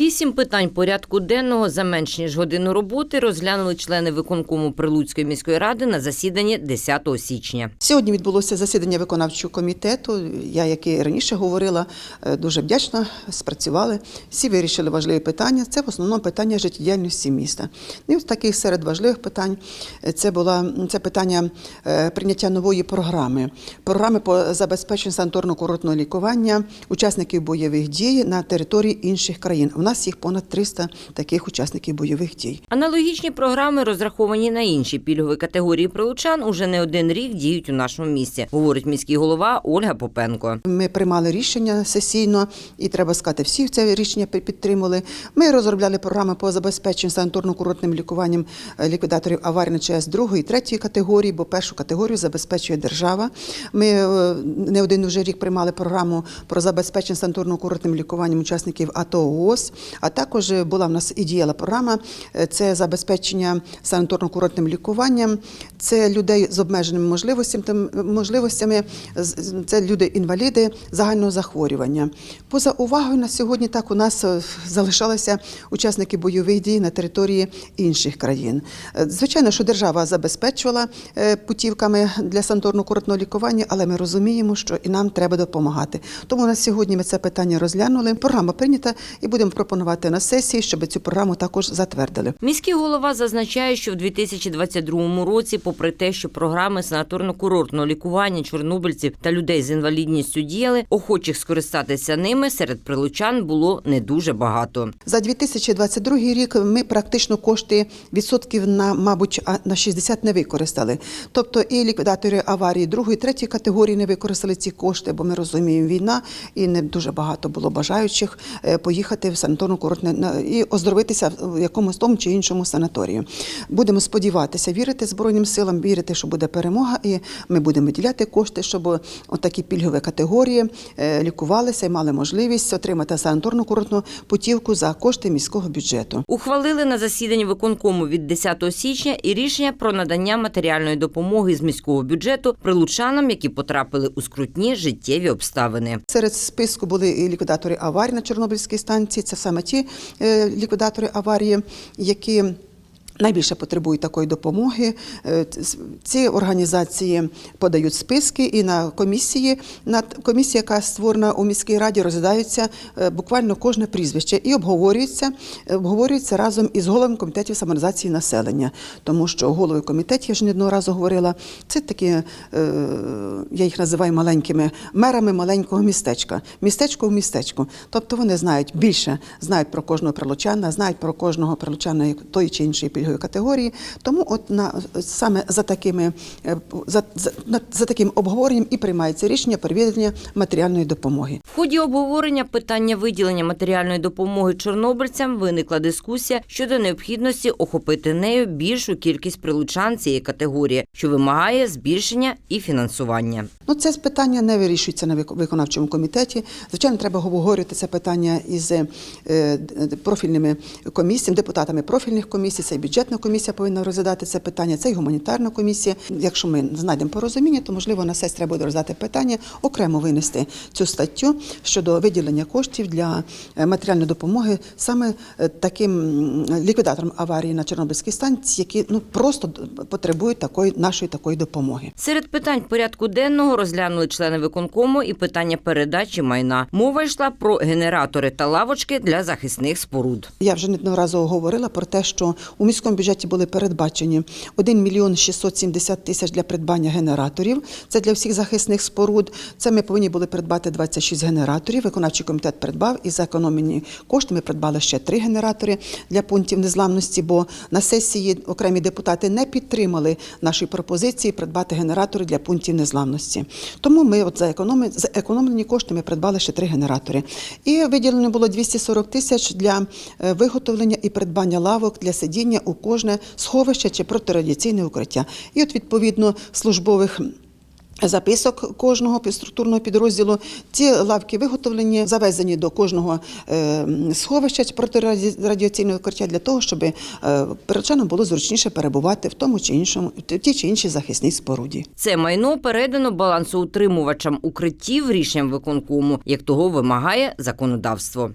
Вісім питань порядку денного за менш ніж годину роботи розглянули члени виконкому Прилуцької міської ради на засіданні 10 січня. Сьогодні відбулося засідання виконавчого комітету. Я, як і раніше говорила, е, дуже вдячна, спрацювали. Всі вирішили важливі питання. Це в основному питання життєдіяльності міста. І от таких серед важливих питань е, це була це питання е, прийняття нової програми. Програми по забезпеченню санаторно-курортного лікування учасників бойових дій на території інших країн. Нас їх понад 300 таких учасників бойових дій. Аналогічні програми, розраховані на інші пільгові категорії прилучан, уже не один рік діють у нашому місті, говорить міський голова Ольга Попенко. Ми приймали рішення сесійно, і треба сказати, всі це рішення підтримали. Ми розробляли програми по забезпеченню санаторно-курортним лікуванням е, ліквідаторів аварій на ЧС другої, третьої категорії, бо першу категорію забезпечує держава. Ми е, не один вже рік приймали програму про забезпечення санаторно-курортним лікуванням учасників АТО ООС, а також е, була в нас і діяла програма е, це забезпечення санаторно-курортним лікуванням. Це людей з обмеженими можливостями, з- це люди-інваліди загального захворювання. Поза увагою на сьогодні так у нас е, залишалися учасники бойових дій на території інших країн. Е, Звичайно, що держава забезпечувала е, путівками для санаторно-курортного лікування, але ми розуміємо, що і нам треба допомагати. Тому на сьогодні ми це питання розглянули. Програма прийнята і будемо пропонувати на сесії, щоб цю програму також затвердили. Міський голова зазначає, що в 2022 році, попри те, що програми санаторно-курортного лікування чорнобильців та людей з інвалідністю діяли, охочих скористатися ними серед прилучан було не дуже багато. За 2022 рік ми практично кошти відсотків на, мабуть, на 60 не використали. Тобто і ліквідатори аварії другої, третьої категорії не використали ці кошти, бо ми розуміємо, війна і не дуже багато було бажаючих е, поїхати в санаторно-курортне на- і оздоровитися в якомусь тому чи іншому санаторію. Будемо сподіватися, вірити Збройним силам, вірити, що буде перемога, і ми будемо виділяти кошти, щоб отакі пільгові категорії е, лікувалися і мали можливість отримати санаторно-курортну путівку за кошти міського бюджету. Ухвалили на засіданні виконкому від 10 січня і рішення про надання матеріальної допомоги з міського бюджету прилучанам, які потрапили у скрутні життєві обставини. Серед списку були і ліквідатори аварій на Чорнобильській станції. Це саме ті е, ліквідатори аварії, які Найбільше потребують такої допомоги. Е, Ці організації подають списки, і на комісії, на комісія, яка створена у міській раді, розглядаються е, буквально кожне прізвище і обговорюється, е, обговорюється разом із головами комітетів саморизації населення. Тому що голови комітетів, я ж не одного разу говорила, це такі, я їх називаю маленькими мерами маленького містечка. Містечко в містечку. Тобто вони знають більше, знають про кожного прилучана, знають про кожного прилучана тої чи іншої пільгової категорії. Тому от на саме за такими е, за, за, за таким обговоренням і приймається рішення про відділення матеріальної допомоги. В ході обговорення питання виділення матеріальної допомоги чорнобильцям виникла дискусія щодо необхідності охопити нею більшу кількість прилучан цієї категорії, що вимагає збільшення і фінансування. Ну, це питання не вирішується на виконавчому комітеті. Звичайно, треба обговорювати це питання із е, профільними комісіями, депутатами профільних комісій. Це і бюджетна комісія повинна розглядати це питання, це і гуманітарна комісія. Якщо ми знайдемо порозуміння, то можливо на сесії треба буде розглядати питання, окремо винести цю статтю щодо виділення коштів для е, матеріальної допомоги саме е, таким ліквідаторам аварії на Чорнобильській станції, які ну просто потребують такої нашої такої допомоги. Серед питань порядку денного розглянули члени виконкому і питання передачі майна. Мова йшла про генератори та лавочки для захисних споруд. Я вже неодноразово говорила про те, що у міському бюджеті були передбачені 1 мільйон 670 тисяч для придбання генераторів. Це для всіх захисних споруд. Це ми повинні були придбати 26 генераторів. Виконавчий комітет придбав і за економені кошти ми придбали ще три генератори для пунктів незламності, бо на сесії окремі депутати не підтримали нашої пропозиції придбати генератори для пунктів незламності. Тому ми от за економи за економлені кошти ми придбали ще три генератори. І виділено було 240 тисяч для е, виготовлення і придбання лавок для сидіння у кожне сховище чи протирадіаційне укриття. І от відповідно службових записок кожного структурного підрозділу. Ці лавки виготовлені, завезені до кожного е, сховища протирадіаційного укриття для того, щоб е, перечанам було зручніше перебувати в тому чи іншому, в тій чи іншій захисній споруді. Це майно передано балансоутримувачам укриттів рішенням виконкому, як того вимагає законодавство.